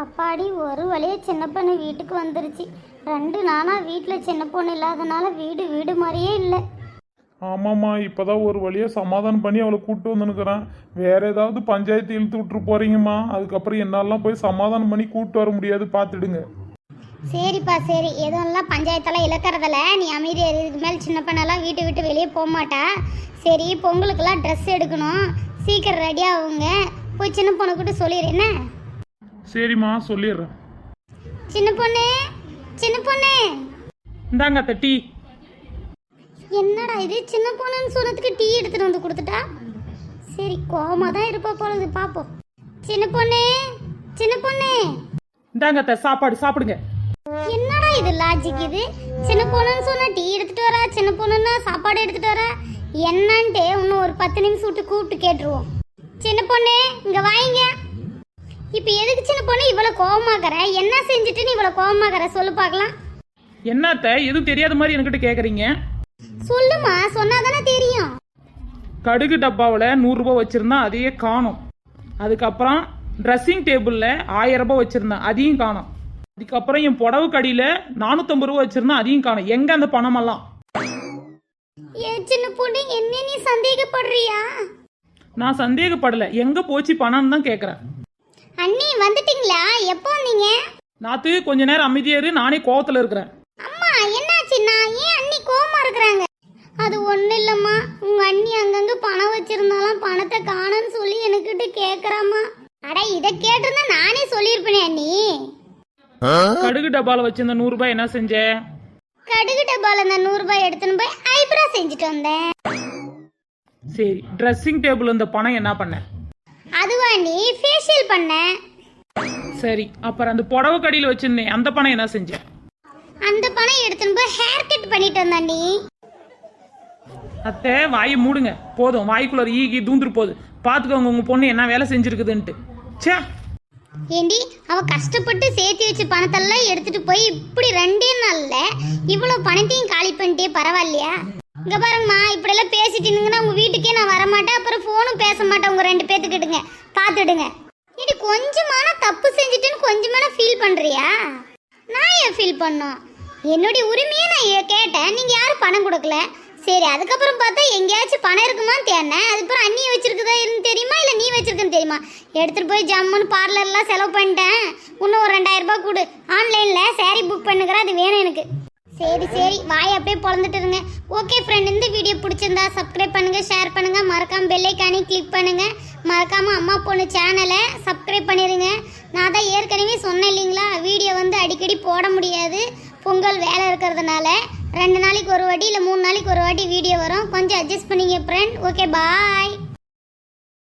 அப்பாடி ஒரு வழியா சின்ன பொண்ணு வீட்டுக்கு வந்துருச்சு. ரெண்டு நானா வீட்டில் சின்ன பொண்ணு இல்லாதனால வீடு வீடு மாதிரியே இல்லை. ஆமாம்மா இப்போதான் ஒரு வழியாக சமாதானம் பண்ணி அவளை கூப்பிட்டு வந்துனுக்குறேன். வேற ஏதாவது பஞ்சாயத்து இழுத்து விட்டுரு போறீங்கம்மா. அதுக்கப்புறம் என்னாலாம் போய் சமாதானம் பண்ணி கூப்பிட்டு வர முடியாது. பார்த்துடுங்க. சரிப்பா சரி. எதுவும் பஞ்சாயத்தெல்லாம் இழக்கிறதில்ல. நீ அமைதியா இரு. இதுக்கு மேலே சின்ன பொண்ணெல்லாம் வீட்டை விட்டு வெளியே போக மாட்டா சரி பொங்கலுக்கெல்லாம் ட்ரெஸ் எடுக்கணும். சீக்கிரம் ரெடி ஆகுங்க. போய் சின்ன பொண்ணு கூட சொல்லிடு. என்ன? சரிம்மா சொல்லிடுறேன். சின்ன பொண்ணு சின்ன பொண்ணு. இந்தாங்க அத்தை டீ. என்னடா இது? சின்ன பொண்ணுன்னு சொன்னதுக்கு டீ எடுத்துட்டு வந்து கொடுத்துட்டா? சரி கோவமா தான் இருப்பா போலது பாப்போம். சின்ன பொண்ணு சின்ன பொண்ணு. இந்தாங்க அத்தை சாப்பாடு சாப்பிடுங்க. என்னடா இது லாஜிக் இது? சின்ன பொண்ணுன்னு சொன்னா டீ எடுத்துட்டு வரா சின்ன பொண்ணுன்னா சாப்பாடு எடுத்துட்டு வரா? என்னன்ட்டு இன்னும் ஒரு பத்து நிமிஷம் விட்டு கூப்பிட்டு கேட்டுருவோம். சின்ன பொண்ணு இங்க வாங்க. இப்போ எதுக்கு சின்ன பொண்ணு இவ்வளவு கோவமாக்கற என்ன செஞ்சுட்டு நீ இவ்வளவு கோவமாக்கற சொல்லு பார்க்கலாம். என்ன அத்தை எதுவும் தெரியாத மாதிரி என்கிட்ட கேட்குறீங்க சொல்லுமா சொன்னாதானே தெரியும். கடுகு டப்பாவில் நூறுரூபா வச்சுருந்தேன் அதையே காணும். அதுக்கப்புறம் ட்ரெஸ்ஸிங் டேபிளில் ஆயிரம் ரூபாய் வச்சுருந்தேன் அதையும் காணும். அதுக்கப்புறம் என் புடவு கடியில் நானூற்றம்பது ரூபா வச்சுருந்தேன் அதையும் காணும். எங்கே அந்த பணமெல்லாம்? ஏ சின்ன பொண்ணு என்ன நீ சந்தேகப்படுறியா? நான் சந்தேகப்படலை. எங்கே போச்சு பணம்னு தான் கேட்குறேன் அண்ணி வந்துட்டீங்களா? எப்போ வந்தீங்க? நாத்து கொஞ்ச நேரம் அமைதியாரு நானே கோவத்தில் இருக்கிறேன். அம்மா என்னாச்சுண்ணா ஏன் அண்ணி கோவமா இருக்கிறாங்க? அது ஒன்றும் இல்லைம்மா. உங்க அண்ணி அங்கங்க பணம் வச்சிருந்தாலும் பணத்தை காணோன்னு சொல்லி எனக்கிட்ட கேட்குறாம்மா அட இதை கேட்டிருந்தா நானே சொல்லியிருப்பேனே அண்ணி. கடுகு டப்பாவில் வச்சிருந்த நூறுரூபா என்ன செஞ்சேன் கடுகு டப்பால இந்த நூறுரூபாய் எடுத்துன்னு போய் ஐப்ரோ செஞ்சுட்டு வந்தேன். சரி ட்ரெஸ்ஸிங் டேபிள் இந்த பணம் என்ன பண்ணேன் நீ ஃபேஷியல் பண்ணேன் சரி அப்புறம் அந்த புடவை கடியில் வச்சிருந்தேன் அந்த பணம் என்ன செஞ்சேன் அந்த பணம் எடுத்துன்னு போய் ஹேர் கட் பண்ணிட்டு நீ. அத்தை வாயை மூடுங்க. போதும் வாய்க்குள்ள ஈகி தூந்துரு போகுது பார்த்துக்கோங்க உங்கள் பொண்ணு என்ன வேலை செஞ்சுருக்குதுன்ட்டு. ச்சே. ஏண்டி அவ கஷ்டப்பட்டு சேர்த்து வச்ச பணத்தெல்லாம் எடுத்துட்டு போய் இப்படி ரெண்டே நாள்ல இவ்வளவு பணத்தையும் காலி பண்ணிட்டே பரவாயில்லையா? இங்க பாருங்கம்மா இப்படி எல்லாம் பேசிட்டீங்கன்னா உங்க வீட்டுக்கே நான் வரமாட்டேன் அப்புறம் போனும் பேச மாட்டேன் உங்க ரெண்டு பேத்துக்கிட்டுங்க. பார்த்துடுங்க இது கொஞ்சமான தப்பு செஞ்சுட்டேன்னு கொஞ்சமான ஃபீல் பண்ணுறியா நான் ஏன் ஃபீல் பண்ணோம்? என்னுடைய உரிமையை நான் கேட்டேன். நீங்கள் யாரும் பணம் கொடுக்கல. சரி அதுக்கப்புறம் பார்த்தா எங்கேயாச்சும் பணம் இருக்குமான்னு தேடினேன். அதுக்கப்புறம் அண்ணி வச்சிருக்குதா இருந்து தெரியுமா? இல்லை நீ வச்சிருக்குன்னு தெரியுமா? எடுத்துகிட்டு போய் ஜம்முன்னு பார்லர்லாம் செலவு பண்ணிட்டேன். இன்னும் ஒரு ரெண்டாயிரம் ரூபாய் கொடு. ஆன்லைனில் சேரீ புக் பண்ணுகிறேன் அது வேணும் எனக்கு. சரி சரி. வாய் அப்படியே பொழந்துட்டு இருங்க. ஓகே ஃப்ரெண்ட் இந்த வீடியோ பிடிச்சிருந்தா சப்ஸ்கிரைப் பண்ணுங்கள் ஷேர் பண்ணுங்க. மறக்காம பெல்லைக்கானே கிளிக் பண்ணுங்கள் மறக்காம அம்மா பொண்ணு சேனலை சப்ஸ்கிரைப் பண்ணிடுங்க நான் தான் ஏற்கனவே சொன்னேன் இல்லைங்களா வீடியோ வந்து அடிக்கடி போட முடியாது. பொங்கல் வேலை இருக்கிறதுனால ரெண்டு நாளைக்கு ஒரு வாட்டி இல்லை மூணு நாளைக்கு ஒரு வாட்டி வீடியோ வரும். கொஞ்சம் அட்ஜஸ்ட் பண்ணிங்க ஃப்ரெண்ட் ஓகே பாய்